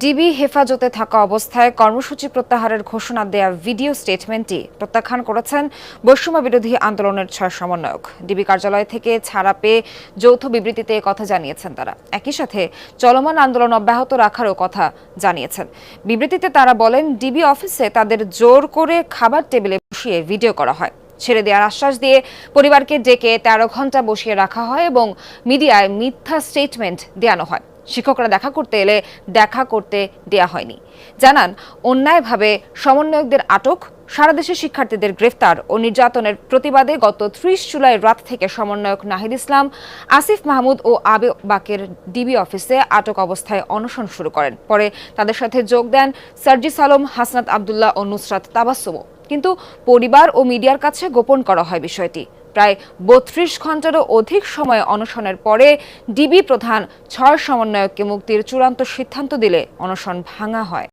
DB হেফাজতে থাকা অবস্থায় কর্মসূচি প্রত্যাহারের ঘোষণা দেয়া ভিডিও স্টেটমেন্টটি প্রত্যাখ্যান করেছেন বৈষম্য বিরোধী আন্দোলনের ছয় সমন্বয়ক। ডিবি কার্যালয় থেকে ছাড়া পেয়ে যৌথ বিবৃতিতে কথা জানিয়েছেন তারা। একই সাথে চলমান আন্দোলন অব্যাহত রাখারও কথা জানিয়েছেন। বিবৃতিতে তারা বলেন, ডিবি অফিসে তাদের জোর করে খাবার টেবিলে বসিয়ে ভিডিও করা হয়। ছেড়ে দেওয়ার আশ্বাস দিয়ে পরিবারকে ডেকে তেরো ঘণ্টা বসিয়ে রাখা হয় এবং মিডিয়ায় মিথ্যা স্টেটমেন্ট দেওয়ানো হয়। শিক্ষকরা দেখা করতে এলে দেখা করতে দেয়া হয়নি। জানান, অন্যায়ভাবে সমন্বয়কদের আটক, সারা দেশে শিক্ষার্থীদের গ্রেফতার ও নির্যাতনের প্রতিবাদে গত ত্রিশ জুলাই রাত থেকে সমন্বয়ক নাহিদ ইসলাম, আসিফ মাহমুদ ও আবে বাকের ডিবি অফিসে আটক অবস্থায় অনশন শুরু করেন। পরে তাদের সাথে যোগ দেন সার্জিস আলম, হাসনাত আবদুল্লাহ ও নুসরাত তাবাসুমও কিন্তু পরিবার ও মিডিয়ার কাছে গোপন করা হয় বিষয়টি। প্রায় বত্রিশ ঘন্টারও অধিক সময় অনশনের পরে ডিবি প্রধান ছয় সমন্বয়ককে মুক্তির চূড়ান্ত সিদ্ধান্ত দিলে অনশন ভাঙা হয়।